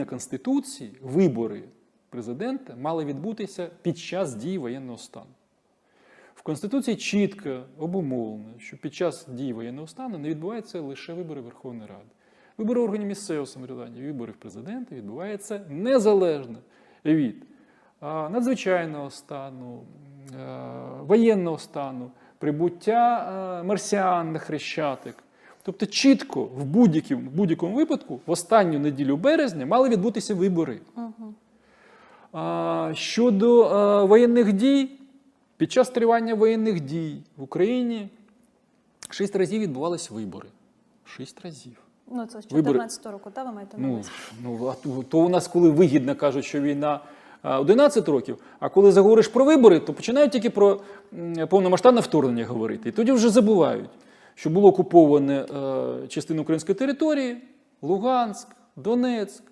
згідно Конституції, вибори президента мали відбутися під час дії воєнного стану. В Конституції чітко обумовлено, що під час дії воєнного стану не відбуваються лише вибори Верховної Ради. Вибори органів місцевого самоврядування, вибори президента відбуваються незалежно від надзвичайного стану, е, воєнного стану, прибуття е, марсіан на Хрещатик. Тобто чітко в будь-якому, будь-якому випадку в останню неділю березня мали відбутися вибори. А, щодо е, воєнних дій, під час тривання воєнних дій в Україні шість разів відбувалися вибори. Шість разів. Ну, це з Вибори. 14 року, та ви маєте на Ну, увазі? ну а то, у нас, коли вигідно кажуть, що війна а, 11 років, а коли заговориш про вибори, то починають тільки про повномасштабне вторгнення говорити. І тоді вже забувають, що було окуповане частину частина української території, Луганськ, Донецьк,